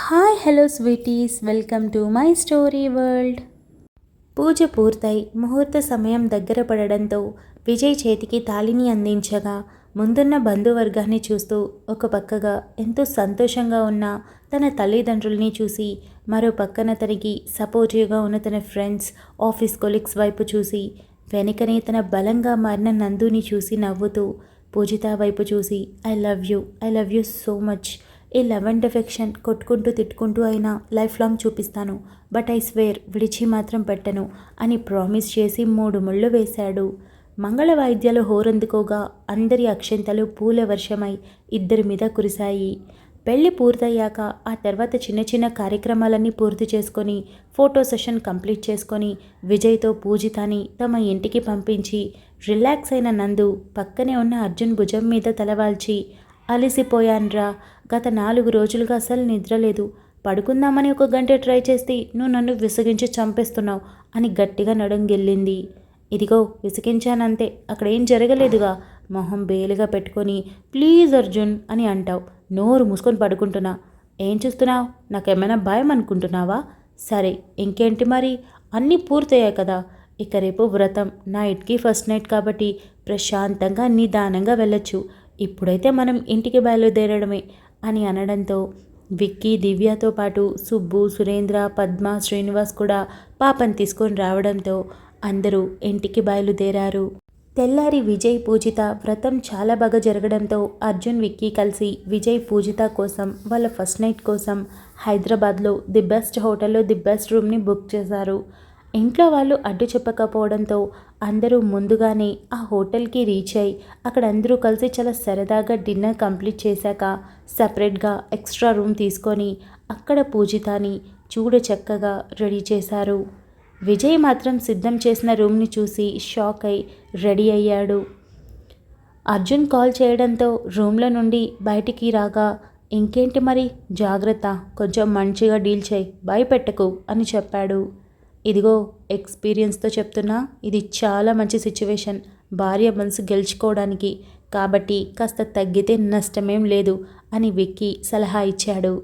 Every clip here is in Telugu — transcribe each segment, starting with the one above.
Hi hello sweeties. Welcome to my story world. పూజ పూర్తయి ముహూర్త సమయం దగ్గర పడడంతో విజయ్ చేతికి తాళిని అందించగా ముందున్న బంధువర్గాన్ని చూస్తూ ఒక పక్కగా ఎంతో సంతోషంగా ఉన్న తన తల్లిదండ్రుల్ని చూసి మరో పక్కన తనకి సపోర్టివ్గా ఉన్న తన ఫ్రెండ్స్ ఆఫీస్ కొలీగ్స్ వైపు చూసి వెనుకనే తన బలంగా మారిన నందుని చూసి నవ్వుతూ పూజిత వైపు చూసి I love you I love you so much. ఈ లవ్ అండ్ ఎఫెక్షన్ కొట్టుకుంటూ తిట్టుకుంటూ అయినా లైఫ్ లాంగ్ చూపిస్తాను. బట్ ఐ స్వేర్ విడిచి మాత్రం పెట్టను అని ప్రామిస్ చేసి మూడు ముళ్ళు వేశాడు. మంగళ వాయిద్యాలు హోరందుకోగా అందరి అక్షంతలు పూల వర్షమై ఇద్దరి మీద కురిశాయి. పెళ్ళి పూర్తయ్యాక ఆ తర్వాత చిన్న చిన్న కార్యక్రమాలన్నీ పూర్తి చేసుకొని ఫోటో సెషన్ కంప్లీట్ చేసుకొని విజయ్తో పూజితాని తమ ఇంటికి పంపించి రిలాక్స్ అయిన నందు పక్కనే ఉన్న అర్జున్ భుజం మీద తలవాల్చి అలసిపోయాన్రా. గత నాలుగు రోజులుగా అసలు నిద్రలేదు పడుకుందామని ఒక గంట ట్రై చేస్తే నువ్వు నన్ను విసిగించి చంపేస్తున్నావు అని గట్టిగా నడుంగెళ్ళింది ఇదిగో విసిగించానంతే. అక్కడ ఏం జరగలేదుగా. మొహం బేలుగా పెట్టుకొని ప్లీజ్ అర్జున్ అని అంటావు. నోరు మూసుకొని పడుకుంటున్నా. ఏం చూస్తున్నావు? నాకేమైనా భయం అనుకుంటున్నావా? సరే ఇంకేంటి మరి? అన్నీ పూర్తయ్యాయి కదా. ఇక రేపు వ్రతం. నైట్కి ఫస్ట్ నైట్ కాబట్టి ప్రశాంతంగా నిదానంగా వెళ్ళొచ్చు. ఇప్పుడైతే మనం ఇంటికి బయలుదేరడమే అని అనడంతో విక్కీ దివ్యతో పాటు సుబ్బు సురేంద్ర పద్మ శ్రీనివాస్ కూడా పాపని తీసుకొని రావడంతో అందరూ ఇంటికి బయలుదేరారు. తెల్లారి విజయ్ పూజిత వ్రతం చాలా బాగా జరగడంతో అర్జున్ విక్కీ కలిసి విజయ్ పూజిత కోసం వాళ్ళ ఫస్ట్ నైట్ కోసం హైదరాబాద్లో ది బెస్ట్ హోటల్లో ది బెస్ట్ రూమ్ని బుక్ చేశారు. ఇంట్లో వాళ్ళు అడ్డు చెప్పకపోవడంతో అందరూ ముందుగానే ఆ హోటల్కి రీచ్ అయ్యి అక్కడ అందరూ కలిసి చాలా సరదాగా డిన్నర్ కంప్లీట్ చేశాక సపరేట్గా ఎక్స్ట్రా రూమ్ తీసుకొని అక్కడ పూజితాని చూడ చక్కగా రెడీ చేశారు. విజయ్ మాత్రం సిద్ధం చేసిన రూమ్ని చూసి షాక్ అయి రెడీ అయ్యాడు. అర్జున్ కాల్ చేయడంతో రూమ్లో నుండి బయటికి రాగా ఇంకేంటి మరి? జాగ్రత్త. కొంచెం మంచిగా డీల్ చేయి. భయపెట్టకు అని చెప్పాడు. ఇదిగో ఎక్స్పీరియన్స్తో చెప్తున్నా ఇది చాలా మంచి సిచ్యువేషన్. భార్య మనసు గెలుచుకోవడానికి. కాబట్టి కాస్త తగ్గితే నష్టమేం లేదు అని విక్కీ సలహా ఇచ్చాడు.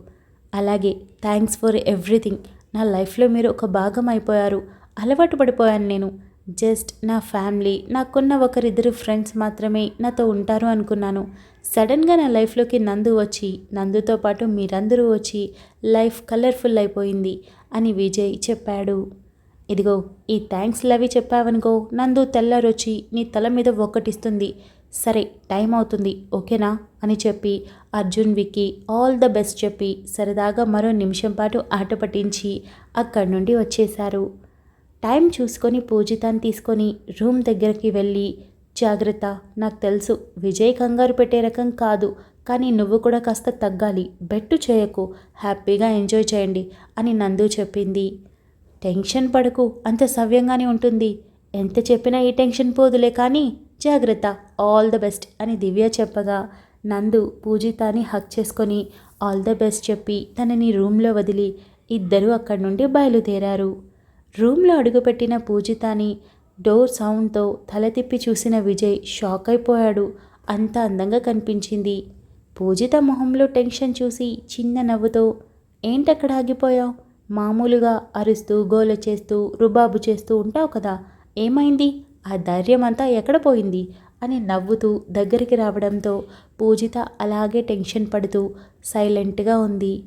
అలాగే థ్యాంక్స్ ఫర్ ఎవ్రీథింగ్. నా లైఫ్లో మీరు ఒక భాగం అయిపోయారు. అలవాటు పడిపోయాను నేను. జస్ట్ నా ఫ్యామిలీ నాకున్న ఒకరిద్దరు ఫ్రెండ్స్ మాత్రమే నాతో ఉంటారు అనుకున్నాను. సడన్గా నా లైఫ్లోకి నందు వచ్చి నందుతో పాటు మీరందరూ వచ్చి లైఫ్ కలర్ఫుల్ అయిపోయింది అని విజయ్ చెప్పాడు. ఇదిగో ఈ థ్యాంక్స్ లవి చెప్పావనుకో నందు తెల్లారొచ్చి నీ తల మీద ఒక్కటిస్తుంది. సరే టైం అవుతుంది ఓకేనా? అని చెప్పి Arjun Vicky all the best చెప్పి సరదాగా మరో నిమిషం పాటు ఆట పట్టించి అక్కడి నుండి వచ్చేశారు. టైం చూసుకొని పూజితాన్ని తీసుకొని రూమ్ దగ్గరికి వెళ్ళి జాగ్రత్త నాకు తెలుసు విజయ్ కంగారు పెట్టే రకం కాదు కానీ నువ్వు కూడా కాస్త తగ్గాలి బెట్టు చేయకు హ్యాపీగా ఎంజాయ్ చేయండి అని నందు చెప్పింది. టెన్షన్ పడకు అంత సవ్యంగానే ఉంటుంది. ఎంత చెప్పినా ఈ టెన్షన్ పోదులే కానీ జాగ్రత్త ఆల్ ద బెస్ట్ అని దివ్య చెప్పగా. నందు పూజితాని హక్ చేసుకొని ఆల్ ద బెస్ట్ చెప్పి తనని రూమ్లో వదిలి ఇద్దరూ అక్కడి నుండి బయలుదేరారు. రూమ్లో అడుగుపెట్టిన పూజితాని డోర్ సౌండ్తో తల తిప్పి చూసిన విజయ్ షాక్ అయిపోయాడు. అంత అందంగా కనిపించింది. పూజిత మొహంలో టెన్షన్ చూసి చిన్న నవ్వుతో ఏంటక్కడ ఆగిపోయావు? మామూలుగా అరుస్తూ గోల చేస్తూ రుబాబు చేస్తూ ఉంటావు కదా. ఏమైంది? ఆ ధైర్యం అంతా ఎక్కడ పోయింది? అని నవ్వుతూ దగ్గరికి రావడంతో పూజిత అలాగే టెన్షన్ పడుతూ సైలెంట్గా ఉంది.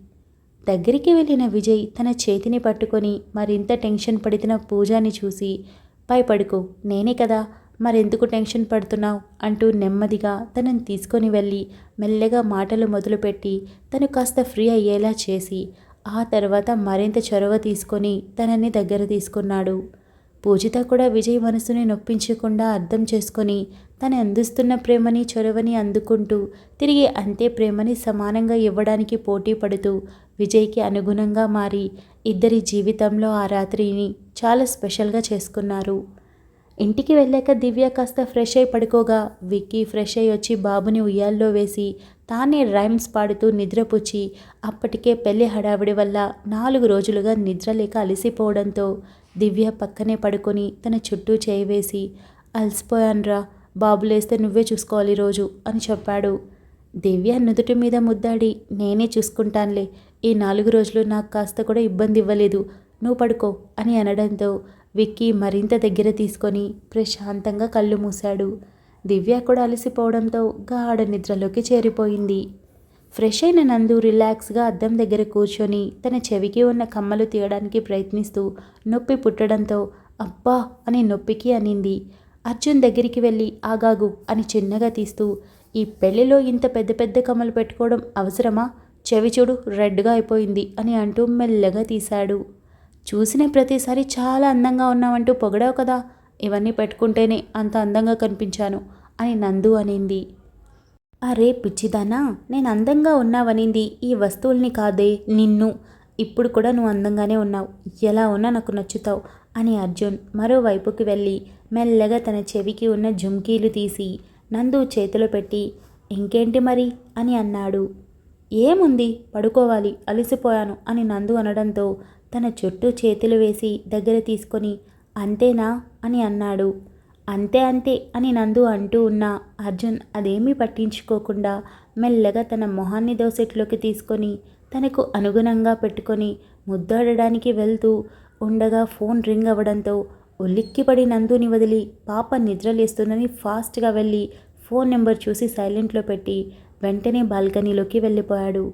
దగ్గరికి వెళ్ళిన విజయ్ తన చేతిని పట్టుకొని మరింత టెన్షన్ పడిన పూజాని చూసి భయపడుకో నేనే కదా. మరెందుకు టెన్షన్ పడుతున్నావు? అంటూ నెమ్మదిగా తనని తీసుకొని వెళ్ళి మెల్లగా మాటలు మొదలుపెట్టి తను కాస్త ఫ్రీ అయ్యేలా చేసి ఆ తర్వాత మరింత చొరవ తీసుకొని తనని దగ్గర తీసుకున్నాడు. పూజిత కూడా విజయ్ మనసుని నొప్పించకుండా అర్థం చేసుకొని తను అందిస్తున్న ప్రేమని చొరవని అందుకుంటూ తిరిగి అంతే ప్రేమని సమానంగా ఇవ్వడానికి పోటీ పడుతూ విజయ్కి అనుగుణంగా మారి ఇద్దరి జీవితంలో ఆ రాత్రిని చాలా స్పెషల్గా చేసుకున్నారు. ఇంటికి వెళ్ళాక దివ్య కాస్త ఫ్రెష్ అయి పడుకోగా విక్కీ ఫ్రెష్ అయి వచ్చి బాబుని ఉయ్యాల్లో వేసి తానే రైమ్స్ పాడుతూ నిద్రపుచ్చి అప్పటికే పెళ్ళి హడావిడి వల్ల నాలుగు రోజులుగా నిద్ర లేక అలసిపోవడంతో దివ్య పక్కనే పడుకొని తన చుట్టూ చేయివేసి అలసిపోయాన్రా బాబు లేస్తే నువ్వే చూసుకోవాలి రోజు అని చెప్పాడు. దివ్య నుదుటి మీద ముద్దాడి నేనే చూసుకుంటానులే ఈ నాలుగు రోజులు నాకు కాస్త కూడా ఇబ్బంది ఇవ్వలేదు నువ్వు పడుకో అని అనడంతో విక్కీ మరింత దగ్గర తీసుకొని ప్రశాంతంగా కళ్ళు మూశాడు. దివ్య కూడా అలసిపోవడంతో గాఢ నిద్రలోకి చేరిపోయింది. ఫ్రెష్ అయిన నందు రిలాక్స్గా అద్దం దగ్గర కూర్చొని తన చెవికి ఉన్న కమ్మలు తీయడానికి ప్రయత్నిస్తూ నొప్పి పుట్టడంతో అబ్బా! అని నొప్పికి అనింది. అర్జున్ దగ్గరికి వెళ్ళి ఆగాగు అని చిన్నగా తీస్తూ ఈ పెళ్ళిలో ఇంత పెద్ద పెద్ద కమ్మలు పెట్టుకోవడం అవసరమా? చెవి చూడు రెడ్గా అయిపోయింది అని అంటూ మెల్లగా తీశాడు. చూసిన ప్రతిసారి చాలా అందంగా ఉన్నావంటూ పొగడావు కదా! ఇవన్నీ పెట్టుకుంటేనే అంత అందంగా కనిపించాను అని నందు అనింది. అరే పిచ్చిదానా నేను అందంగా ఉన్నావనింది ఈ వస్తువుల్ని కాదే నిన్ను. ఇప్పుడు కూడా నువ్వు అందంగానే ఉన్నావు. ఎలా ఉన్నా నాకు నచ్చుతావు అని అర్జున్ మరోవైపుకి వెళ్ళి మెల్లగా తన చెవికి ఉన్న జుంకీలు తీసి నందు చేతిలో పెట్టి ఇంకేంటి మరి? అని అన్నాడు. ఏముంది? పడుకోవాలి. అలసిపోయాను అని నందు అనడంతో తన చుట్టూ చేతులు వేసి దగ్గర తీసుకొని అంతేనా అని అన్నాడు. అంతే అంతే అని నందు అంటూ ఉన్న అర్జున్ అదేమీ పట్టించుకోకుండా మెల్లగా తన మొహాన్ని దోసెట్లోకి తీసుకొని తనకు అనుగుణంగా పెట్టుకొని ముద్దాడడానికి వెళ్తూ ఉండగా ఫోన్ రింగ్ అవ్వడంతో ఉలిక్కిపడి నందుని వదిలి పాప నిద్రలేస్తుందని ఫాస్ట్గా వెళ్ళి ఫోన్ నెంబర్ చూసి సైలెంట్లో పెట్టి వెంటనే బాల్కనీలోకి వెళ్ళిపోయాడు.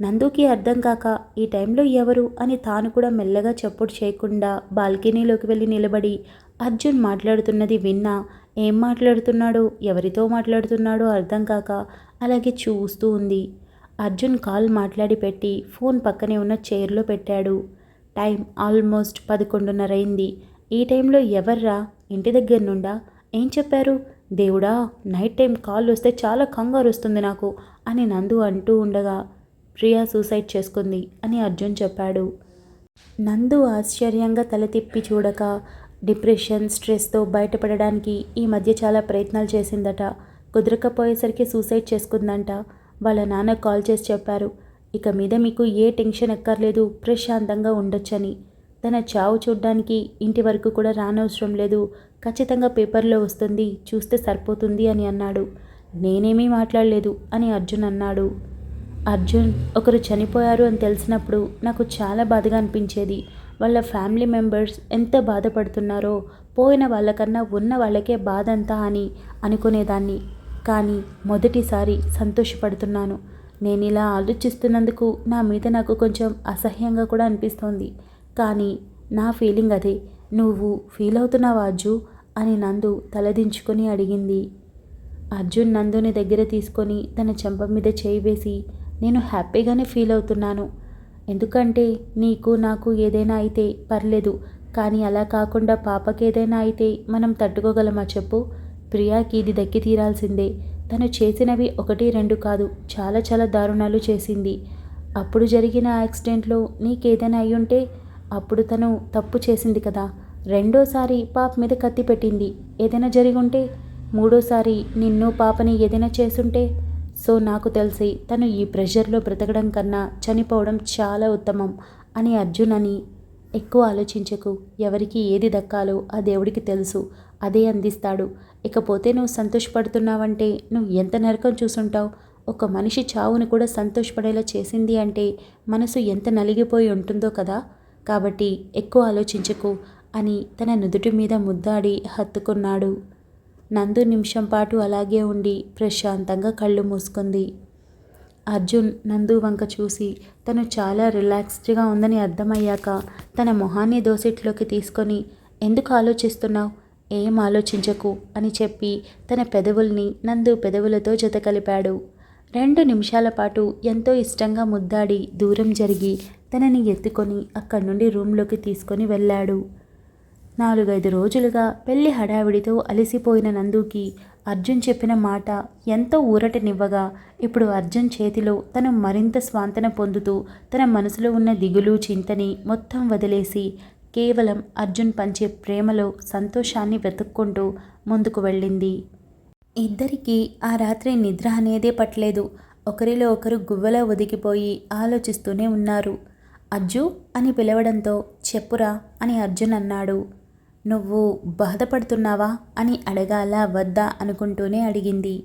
నందుకి అర్థం కాక ఈ టైంలో ఎవరు అని తాను కూడా మెల్లగా చప్పుడు చేయకుండా బాల్కనీలోకి వెళ్ళి నిలబడి అర్జున్ మాట్లాడుతున్నది విన్నా ఏం మాట్లాడుతున్నాడో ఎవరితో మాట్లాడుతున్నాడో అర్థం కాక అలాగే చూస్తూ ఉంది. అర్జున్ కాల్ మాట్లాడి పెట్టి ఫోన్ పక్కనే ఉన్న చైర్లో పెట్టాడు. టైం ఆల్మోస్ట్ పదకొండున్నర అయింది. ఈ టైంలో ఎవర్రా? ఇంటి దగ్గర నుండా? ఏం చెప్పారు? దేవుడా నైట్ టైం కాల్ వస్తే చాలా కంగారు వస్తుంది నాకు అని నందు అంటూ ఉండగా ప్రియా సూసైడ్ చేసుకుంది అని అర్జున్ చెప్పాడు. నందు ఆశ్చర్యంగా తల తిప్పి చూడక డిప్రెషన్ స్ట్రెస్తో బయటపడడానికి ఈ మధ్య చాలా ప్రయత్నాలు చేసిందట. కుదరకపోయేసరికి సూసైడ్ చేసుకుందంట. వాళ్ళ నాన్న కాల్ చేసి చెప్పారు ఇక మీద మీకు ఏ టెన్షన్ ఎక్కర్లేదు ప్రశాంతంగా ఉండొచ్చని. తన చావు చూడ్డానికి ఇంటి వరకు కూడా రానవసరం లేదు ఖచ్చితంగా పేపర్లో వస్తుంది చూస్తే సరిపోతుంది అని అన్నాడు. నేనేమీ మాట్లాడలేదు అని అర్జున్ అన్నాడు. అర్జున్ ఒకరు చనిపోయారు అని తెలిసినప్పుడు నాకు చాలా బాధగా అనిపించేది. వాళ్ళ ఫ్యామిలీ మెంబర్స్ ఎంత బాధపడుతున్నారో పోయిన వాళ్ళకన్నా ఉన్న వాళ్ళకే బాధ అంతా అని అనుకునేదాన్ని. కానీ మొదటిసారి సంతోషపడుతున్నాను. నేను ఇలా ఆలోచిస్తున్నందుకు నా మీద నాకు కొంచెం అసహ్యంగా కూడా అనిపిస్తోంది. కానీ నా ఫీలింగ్ అదే. నువ్వు ఫీల్ అవుతున్నావా అజ్జు అని నందు తలదించుకొని అడిగింది. అర్జున్ నందుని దగ్గర తీసుకొని తన చెంప మీద చేయి వేసి నేను హ్యాపీగానే ఫీల్ అవుతున్నాను. ఎందుకంటే నీకు నాకు ఏదైనా అయితే పర్లేదు. కానీ అలా కాకుండా పాపకి ఏదైనా అయితే మనం తట్టుకోగలమా చెప్పు? ప్రియాకి ఇది దక్కి తీరాల్సిందే. తను చేసినవి ఒకటి రెండు కాదు. చాలా చాలా దారుణాలు చేసింది. అప్పుడు జరిగిన యాక్సిడెంట్లో నీకేదైనా అయ్యుంటే అప్పుడు తను తప్పు చేసింది కదా. రెండోసారి పాప మీద కత్తి పెట్టింది. ఏదైనా జరిగి ఉంటే మూడోసారి నిన్ను పాపని ఏదైనా చేసుంటే సో నాకు తెలిసి తను ఈ ప్రెషర్లో బ్రతకడం కన్నా చనిపోవడం చాలా ఉత్తమం అని అర్జున్ అని ఎక్కువ ఆలోచించకు. ఎవరికి ఏది దక్కాలో ఆ దేవుడికి తెలుసు. అదే అందిస్తాడు. ఇకపోతే నువ్వు సంతోషపడుతున్నావంటే నువ్వు ఎంత నరకం చూసుంటావు? ఒక మనిషి చావును కూడా సంతోషపడేలా చేసింది అంటే మనసు ఎంత నలిగిపోయి ఉంటుందో కదా? కాబట్టి ఎక్కువ ఆలోచించకు అని తన నుదుటి మీద ముద్దాడి హత్తుకున్నాడు. నందు నిమిషం పాటు అలాగే ఉండి ప్రశాంతంగా కళ్ళు మూసుకుంది. అర్జున్ నందు వంక చూసి తను చాలా రిలాక్స్డ్గా ఉందని అర్థమయ్యాక తన మొహాన్ని దోసిట్లోకి తీసుకొని ఎందుకు ఆలోచిస్తున్నావు? ఏం ఆలోచించకు? అని చెప్పి తన పెదవుల్ని నందు పెదవులతో జత కలిపాడు. రెండు నిమిషాల పాటు ఎంతో ఇష్టంగా ముద్దాడి దూరం జరిగి తనని ఎత్తుకొని అక్కడి నుండి రూమ్లోకి తీసుకొని వెళ్ళాడు. నాలుగైదు రోజులుగా పెళ్ళి హడావిడితో అలసిపోయిన నందుకి అర్జున్ చెప్పిన మాట ఎంతో ఊరటనివ్వగా ఇప్పుడు అర్జున్ చేతిలో తను మరింత స్వాంతన పొందుతూ తన మనసులో ఉన్న దిగులు చింతని మొత్తం వదిలేసి కేవలం అర్జున్ పంచే ప్రేమలో సంతోషాన్ని వెతుక్కుంటూ ముందుకు వెళ్ళింది. ఇద్దరికీ ఆ రాత్రి నిద్ర అనేదే పట్టలేదు. ఒకరిలో ఒకరు గువ్వలో ఒదిగిపోయి ఆలోచిస్తూనే ఉన్నారు. అజ్జు అని పిలవడంతో చెప్పురా అని అర్జున్ అన్నాడు. నువ్వు బాధపడుతున్నావా అని అడగాల వద్దా అనుకుంటూనే అడిగింది.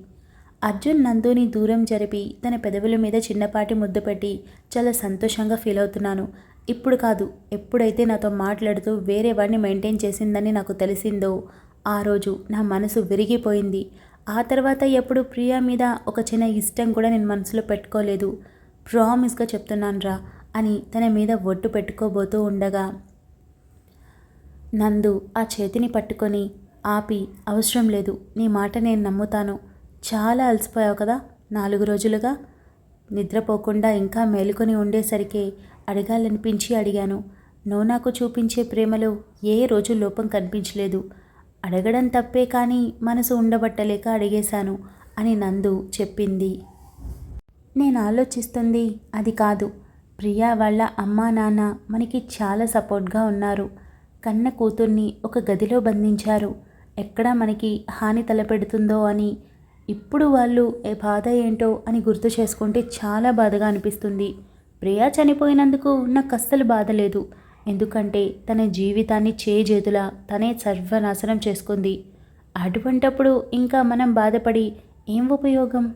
అర్జున్ నందుని దూరం జరిపి తన పెదవుల మీద చిన్నపాటి ముద్దు పెట్టి చాలా సంతోషంగా ఫీల్ అవుతున్నాను. ఇప్పుడు కాదు ఎప్పుడైతే నాతో మాట్లాడుతూ వేరే వాడిని మెయింటైన్ చేసిందని నాకు తెలిసిందో ఆ రోజు నా మనసు విరిగిపోయింది. ఆ తర్వాత ఎప్పుడు ప్రియా మీద ఒక చిన్న ఇష్టం కూడా నేను మనసులో పెట్టుకోలేదు. ప్రామిస్గా చెప్తున్నాను రా అని తన మీద ఒట్టు పెట్టుకోబోతూ ఉండగా నందు ఆ చేతిని పట్టుకొని ఆపి అవసరం లేదు నీ మాట నేను నమ్ముతాను. చాలా అలసిపోయావు కదా నాలుగు రోజులుగా నిద్రపోకుండా ఇంకా మేలుకొని ఉండేసరికి అడగాలనిపించి అడిగాను. నువ్వు నాకు చూపించే ప్రేమలో ఏ రోజు లోపం కనిపించలేదు. అడగడం తప్పే కానీ మనసు ఉండబట్టలేక అడిగేశాను అని నందు చెప్పింది. నేను ఆలోచిస్తుంది అది కాదు. ప్రియా వాళ్ళ అమ్మా నాన్న మనకి చాలా సపోర్ట్గా ఉన్నారు. కన్న కూతుర్ని ఒక గదిలో బంధించారు. ఎక్కడ మనకి హాని తలపెడుతుందో అని. ఇప్పుడు వాళ్ళు ఏ బాధ ఏంటో అని గుర్తు చేసుకుంటే చాలా బాధగా అనిపిస్తుంది. ప్రియా చనిపోయినందుకు నాకు అస్సలు బాధ లేదు. ఎందుకంటే తన జీవితాన్ని చేజేతులా తనే సర్వనాశనం చేసుకుంది. అటువంటప్పుడు ఇంకా మనం బాధపడి ఏం ఉపయోగం?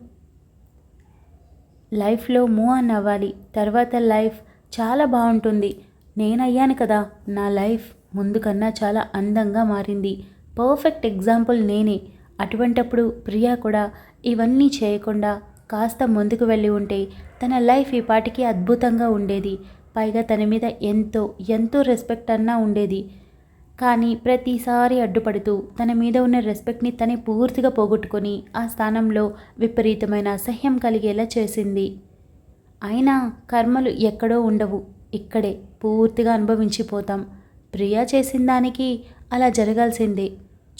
లైఫ్లో మూవ్ అన్ అవ్వాలి. తర్వాత లైఫ్ చాలా బాగుంటుంది. నేనయ్యాను కదా నా లైఫ్. ముందు కన్నా చాలా అందంగా మారింది. పర్ఫెక్ట్ ఎగ్జాంపుల్ నేనే. అటువంటప్పుడు ప్రియా కూడా ఇవన్నీ చేయకుండా కాస్త ముందుకు వెళ్ళి ఉంటే తన లైఫ్ ఈ పాటికి అద్భుతంగా ఉండేది. పైగా తన మీద ఎంతో ఎంతో రెస్పెక్ట్ అన్నా ఉండేది. కానీ ప్రతిసారి అడ్డుపడుతూ తన మీద ఉన్న రెస్పెక్ట్ని తనే పూర్తిగా పోగొట్టుకొని ఆ స్థానంలో విపరీతమైన అసహ్యం కలిగేలా చేసింది. అయినా కర్మలు ఎక్కడో ఉండవు. ఇక్కడే పూర్తిగా అనుభవించిపోతాం. ప్రియా చేసిన దానికి అలా జరగాల్సిందే.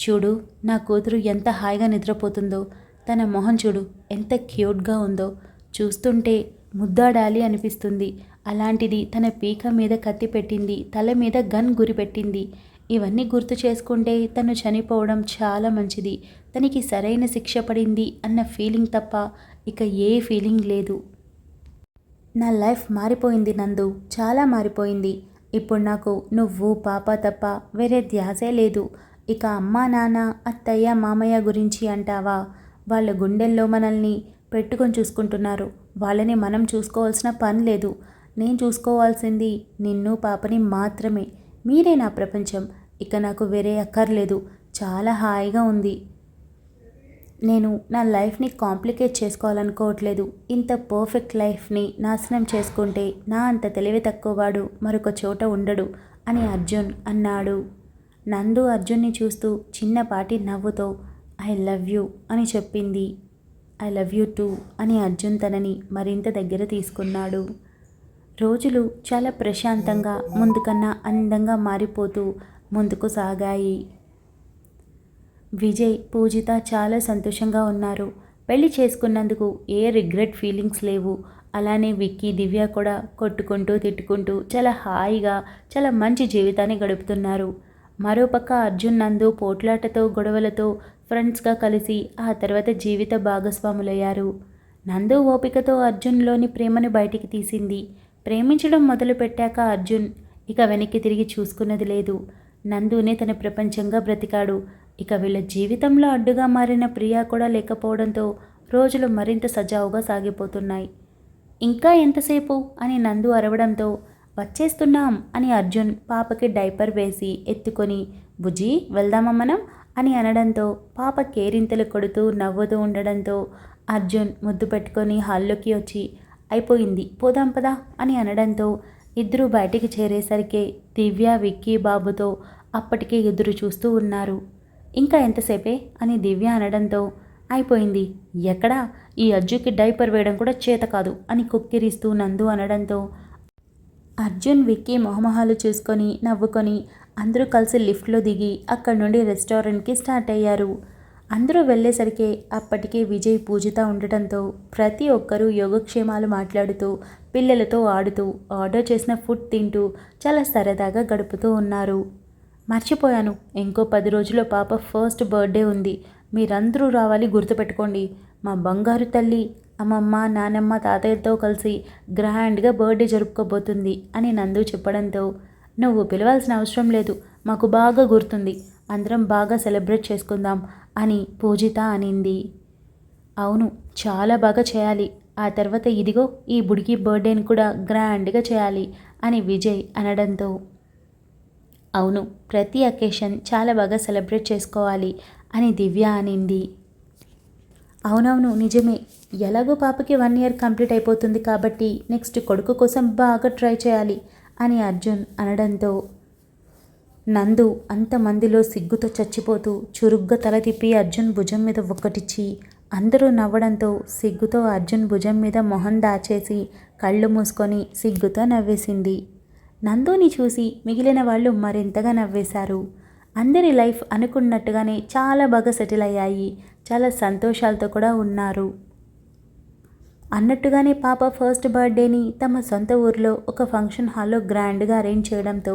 చూడు నా కూతురు ఎంత హాయిగా నిద్రపోతుందో తన మొహం చూడు ఎంత క్యూట్గా ఉందో. చూస్తుంటే ముద్దాడాలి అనిపిస్తుంది. అలాంటిది తన పీక మీద కత్తి పెట్టింది తల మీద గన్ గురిపెట్టింది ఇవన్నీ గుర్తు చేసుకుంటే తను చనిపోవడం చాలా మంచిది. తనకి సరైన శిక్ష పడింది అన్న ఫీలింగ్ తప్ప ఇక ఏ ఫీలింగ్ లేదు. నా లైఫ్ మారిపోయింది నందు చాలా మారిపోయింది. ఇప్పుడు నాకు నువ్వు పాప తప్ప వేరే ధ్యాసే లేదు. ఇక అమ్మా నాన్న అత్తయ్య మామయ్య గురించి అంటావా? వాళ్ళ గుండెల్లో మనల్ని పెట్టుకొని చూసుకుంటున్నారు. వాళ్ళని మనం చూసుకోవాల్సిన పని లేదు. నేను చూసుకోవాల్సింది నిన్ను పాపని మాత్రమే. మీరే నా ప్రపంచం. ఇక నాకు వేరే అక్కర్లేదు. చాలా హాయిగా ఉంది. నేను నా లైఫ్ని కాంప్లికేట్ చేసుకోవాలనుకోవట్లేదు. ఇంత పర్ఫెక్ట్ లైఫ్ని నాశనం చేసుకుంటే నా అంత తెలివి తక్కువవాడు మరొక చోట ఉండడు అని అర్జున్ అన్నాడు. నందు అర్జున్ని చూస్తూ చిన్నపాటి నవ్వుతో ఐ లవ్ యూ అని చెప్పింది. ఐ లవ్ యూ టూ అని అర్జున్ తనని మరింత దగ్గర తీసుకున్నాడు. రోజులు చాలా ప్రశాంతంగా ముందుకన్నా అందంగా మారిపోతూ ముందుకు సాగాయి. విజయ్ పూజిత చాలా సంతోషంగా ఉన్నారు. పెళ్ళి చేసుకున్నందుకు ఏ రిగ్రెట్ ఫీలింగ్స్ లేవు. అలానే విక్కీ దివ్య కూడా కొట్టుకుంటూ తిట్టుకుంటూ చాలా హాయిగా చాలా మంచి జీవితాన్ని గడుపుతున్నారు. మరోపక్క అర్జున్ నందు పోట్లాటతో గొడవలతో ఫ్రెండ్స్గా కలిసి ఆ తర్వాత జీవిత భాగస్వాములయ్యారు. నందు ఓపికతో అర్జున్లోని ప్రేమను బయటికి తీసింది. ప్రేమించడం మొదలుపెట్టాక అర్జున్ ఇక వెనక్కి తిరిగి చూసుకున్నది లేదు. నందునే తన ప్రపంచంగా బ్రతికాడు. ఇక వీళ్ళ జీవితంలో అడ్డుగా మారిన ప్రియా కూడా లేకపోవడంతో రోజులు మరింత సజావుగా సాగిపోతున్నాయి. ఇంకా ఎంతసేపు? అని నందు అరవడంతో వచ్చేస్తున్నాం అని అర్జున్ పాపకి డైపర్ వేసి ఎత్తుకొని బుజ్జి వెళ్దామా మనం? అని అనడంతో పాప కేరింతలు కొడుతూ నవ్వుతూ ఉండడంతో అర్జున్ ముద్దు పెట్టుకొని హాల్లోకి వచ్చి అయిపోయింది పోదాం పదా అని అనడంతో ఇద్దరూ బయటికి చేరేసరికి దివ్య విక్కీ బాబుతో అప్పటికే ఎదురు చూస్తూ ఉన్నారు. ఇంకా ఎంతసేపే అని దివ్య అనడంతో అయిపోయింది. ఎక్కడా? ఈ అజ్జుకి డైపర్ వేయడం కూడా చేత కాదు అని కుక్కిరిస్తూ నందు అనడంతో అర్జున్ విక్కీ మొహమొహాలు చూసుకొని నవ్వుకొని అందరూ కలిసి లిఫ్ట్లో దిగి అక్కడి నుండి రెస్టారెంట్కి స్టార్ట్ అయ్యారు. అందరూ వెళ్ళేసరికి అప్పటికే విజయ్ పూజిత ఉండటంతో ప్రతి ఒక్కరూ యోగక్షేమాలు మాట్లాడుతూ పిల్లలతో ఆడుతూ ఆర్డర్ చేసిన ఫుడ్ తింటూ చాలా సరదాగా గడుపుతూ ఉన్నారు. మర్చిపోయాను. ఇంకో పది రోజుల్లో పాప ఫస్ట్ బర్త్డే ఉంది. మీరందరూ రావాలి గుర్తుపెట్టుకోండి. మా బంగారు తల్లి అమ్మమ్మ నానమ్మ తాతయ్యతో కలిసి గ్రాండ్గా బర్త్డే జరుపుకోబోతుంది అని నందు చెప్పడంతో నువ్వు పిలవాల్సిన అవసరం లేదు. మాకు బాగా గుర్తుంది. అందరం బాగా సెలబ్రేట్ చేసుకుందాం అని పూజిత అనింది. అవును చాలా బాగా చేయాలి. ఆ తర్వాత ఇదిగో ఈ బుడికి బర్త్డేని కూడా గ్రాండ్గా చేయాలి అని విజయ్ అనడంతో అవును ప్రతి అకేషన్ చాలా బాగా సెలబ్రేట్ చేసుకోవాలి అని దివ్య అనింది. అవునవును నిజమే. ఎలాగో పాపకి వన్ ఇయర్ కంప్లీట్ అయిపోతుంది కాబట్టి నెక్స్ట్ కొడుకు కోసం బాగా ట్రై చేయాలి అని అర్జున్ అనడంతో నందు అంతమందిలో సిగ్గుతో చచ్చిపోతూ చురుగ్గా తల తిప్పి అర్జున్ భుజం మీద ఒక్కటిచ్చి అందరూ నవ్వడంతో సిగ్గుతో అర్జున్ భుజం మీద మొహం దాచేసి కళ్ళు మూసుకొని సిగ్గుతో నవ్వేసింది. నందుని చూసి మిగిలిన వాళ్ళు మరింతగా నవ్వేశారు. అందరి లైఫ్ అనుకున్నట్టుగానే చాలా బాగా సెటిల్ అయ్యాయి. చాలా సంతోషాలతో కూడా ఉన్నారు. అన్నట్టుగానే పాప ఫస్ట్ బర్త్డేని తమ సొంత ఊరిలో ఒక ఫంక్షన్ హాల్లో గ్రాండ్గా అరేంజ్ చేయడంతో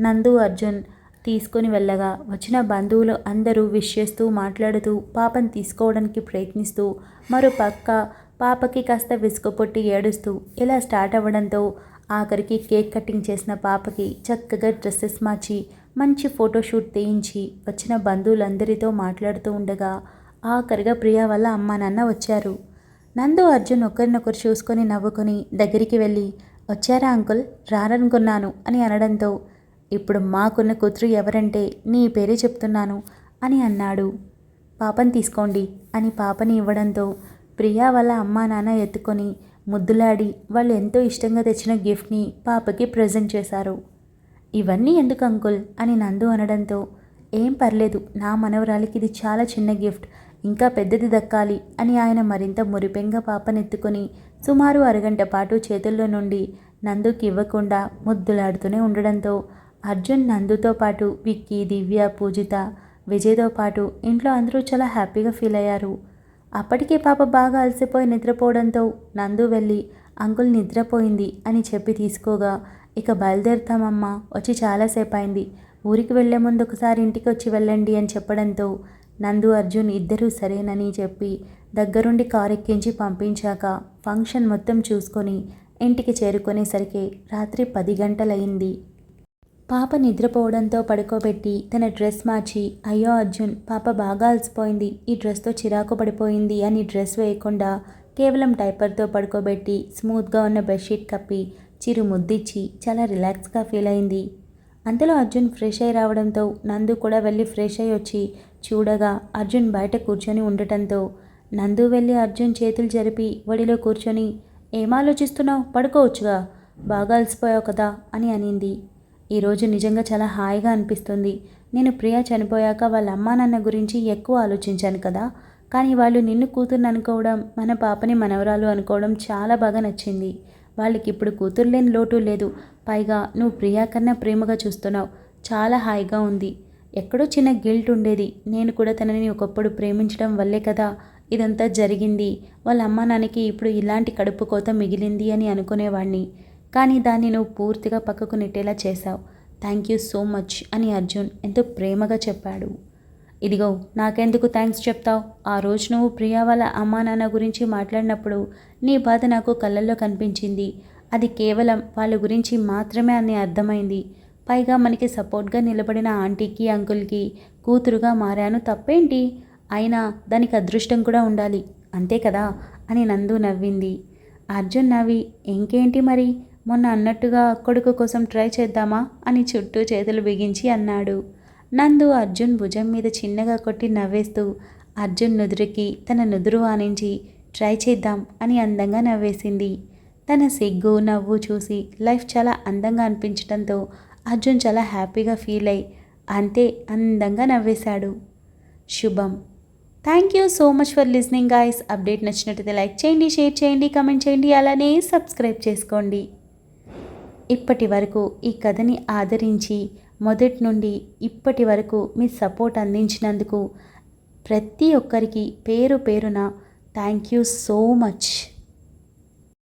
నందు అర్జున్ తీసుకొని వెళ్ళగా వచ్చిన బంధువులు అందరూ విష్ చేస్తూ మాట్లాడుతూ పాపని తీసుకోవడానికి ప్రయత్నిస్తూ మరో పక్క పాపకి కాస్త విసుగుపొట్టి ఏడుస్తూ ఇలా స్టార్ట్ అవ్వడంతో ఆఖరికి కేక్ కటింగ్ చేసిన పాపకి చక్కగా డ్రెస్సెస్ మార్చి మంచి ఫోటోషూట్ తీయించి వచ్చిన బంధువులందరితో మాట్లాడుతూ ఉండగా ఆఖరిగా ప్రియా వల్ల అమ్మ నాన్న వచ్చారు. నందు అర్జున్ ఒకరినొకరు చూసుకొని నవ్వుకొని దగ్గరికి వెళ్ళి వచ్చారా అంకుల్? రారనుకున్నాను అని అనడంతో ఇప్పుడు మాకున్న కూతురు ఎవరంటే నీ పేరే చెప్తున్నాను అని అన్నాడు. పాపని తీసుకోండి అని పాపని ఇవ్వడంతో ప్రియా వాళ్ళ అమ్మా నాన్న ఎత్తుకొని ముద్దులాడి వాళ్ళు ఎంతో ఇష్టంగా తెచ్చిన గిఫ్ట్ని పాపకి ప్రజెంట్ చేశారు. ఇవన్నీ ఎందుకు అంకుల్? అని నందు అనడంతో ఏం పర్లేదు నా మనవరాలికి ఇది చాలా చిన్న గిఫ్ట్ ఇంకా పెద్దది దక్కాలి అని ఆయన మరింత మురిపెంగా పాపనెత్తుకొని సుమారు అరగంట పాటు చేతుల్లో నుండి నందుకి ఇవ్వకుండా ముద్దులాడుతూనే ఉండడంతో అర్జున్ నందుతో పాటు విక్కీ దివ్య పూజిత విజయ్తో పాటు ఇంట్లో అందరూ చాలా హ్యాపీగా ఫీల్ అయ్యారు. అప్పటికే పాప బాగా అలసిపోయి నిద్రపోవడంతో నందు వెళ్ళి అంకుల్ నిద్రపోయింది అని చెప్పి తీసుకోగా. ఇక బయలుదేరుతామమ్మా వచ్చి చాలాసేపు అయింది ఊరికి వెళ్ళే ముందు ఒకసారి ఇంటికి వచ్చి వెళ్ళండి అని చెప్పడంతో నందు అర్జున్ ఇద్దరూ సరేనని చెప్పి దగ్గరుండి కారు ఎక్కించి పంపించాక ఫంక్షన్ మొత్తం చూసుకొని ఇంటికి చేరుకునేసరికి రాత్రి పది గంటలయింది. పాప నిద్రపోవడంతో పడుకోబెట్టి తన డ్రెస్ మార్చి అయ్యో అర్జున్ పాప బాగా అలసిపోయింది ఈ డ్రెస్తో చిరాకు పడిపోయింది అని డ్రెస్ వేయకుండా కేవలం టైపర్తో పడుకోబెట్టి స్మూత్గా ఉన్న బెడ్షీట్ కప్పి చిరు ముద్దిచ్చి చాలా రిలాక్స్గా ఫీల్ అయింది. అంతలో అర్జున్ ఫ్రెష్ అయి రావడంతో నందు కూడా వెళ్ళి ఫ్రెష్ అయి వచ్చి చూడగా అర్జున్ బయట కూర్చొని ఉండటంతో నందు వెళ్ళి అర్జున్ చేతులు జరిపి ఒడిలో కూర్చొని ఏం ఆలోచిస్తున్నావు? పడుకోవచ్చుగా బాగా అలసిపోయావు కదా అని అనింది. ఈరోజు నిజంగా చాలా హాయిగా అనిపిస్తుంది. నేను ప్రియా చనిపోయాక వాళ్ళ అమ్మా నాన్న గురించి ఎక్కువ ఆలోచించాను కదా. కానీ వాళ్ళు నిన్ను కూతుర్ని అనుకోవడం మన పాపని మనవరాలు అనుకోవడం చాలా బాగా నచ్చింది. వాళ్ళకి ఇప్పుడు కూతురు లేని లోటు లేదు. పైగా నువ్వు ప్రియా కన్నా ప్రేమగా చూస్తున్నావు. చాలా హాయిగా ఉంది. ఎక్కడో చిన్న గిల్ట్ ఉండేది. నేను కూడా తనని ఒకప్పుడు ప్రేమించడం వల్లే కదా ఇదంతా జరిగింది. వాళ్ళ అమ్మా నాన్నకి ఇప్పుడు ఇలాంటి కడుపు కోత మిగిలింది అని అనుకునేవాడిని కానీ దాన్ని నువ్వు పూర్తిగా పక్కకు నెట్టేలా చేశావు. థ్యాంక్ యూ సో మచ్ అని అర్జున్ ఎంతో ప్రేమగా చెప్పాడు. ఇదిగో నాకెందుకు థ్యాంక్స్ చెప్తావు? ఆ రోజు నువ్వు ప్రియా వాళ్ళ అమ్మా నాన్న గురించి మాట్లాడినప్పుడు నీ బాధ నాకు కళ్ళల్లో కనిపించింది. అది కేవలం వాళ్ళ గురించి మాత్రమే అని అర్థమైంది. పైగా మనకి సపోర్ట్గా నిలబడిన ఆంటీకి అంకుల్కి కూతురుగా మారాను తప్పేంటి? అయినా దానికి అదృష్టం కూడా ఉండాలి. అంతే కదా? అని నందు నవ్వింది. అర్జున్ నవ్వి ఇంకేంటి మరి? మొన్న అన్నట్టుగా కొడుకు కోసం ట్రై చేద్దామా అని చుట్టూ చేతులు బిగించి అన్నాడు. నందు అర్జున్ భుజం మీద చిన్నగా కొట్టి నవ్వేస్తూ అర్జున్ నుదురుకి తన నుదురు ఆనించి ట్రై చేద్దాం అని అందంగా నవ్వేసింది. తన సిగ్గు నవ్వు చూసి లైఫ్ చాలా అందంగా అనిపించడంతో అర్జున్ చాలా హ్యాపీగా ఫీల్ అయ్యి అంతే అందంగా నవ్వేశాడు. శుభం. Thank you so much for listening guys update నచ్చినట్టయితే లైక్ చేయండి షేర్ చేయండి కమెంట్ చేయండి అలానే సబ్స్క్రైబ్ చేసుకోండి. ఇప్పటి వరకు ఈ కథని ఆదరించి మొదటి నుండి ఇప్పటి వరకు మీ సపోర్ట్ అందించినందుకు ప్రతి ఒక్కరికి పేరు పేరున థ్యాంక్ యూ సో మచ్.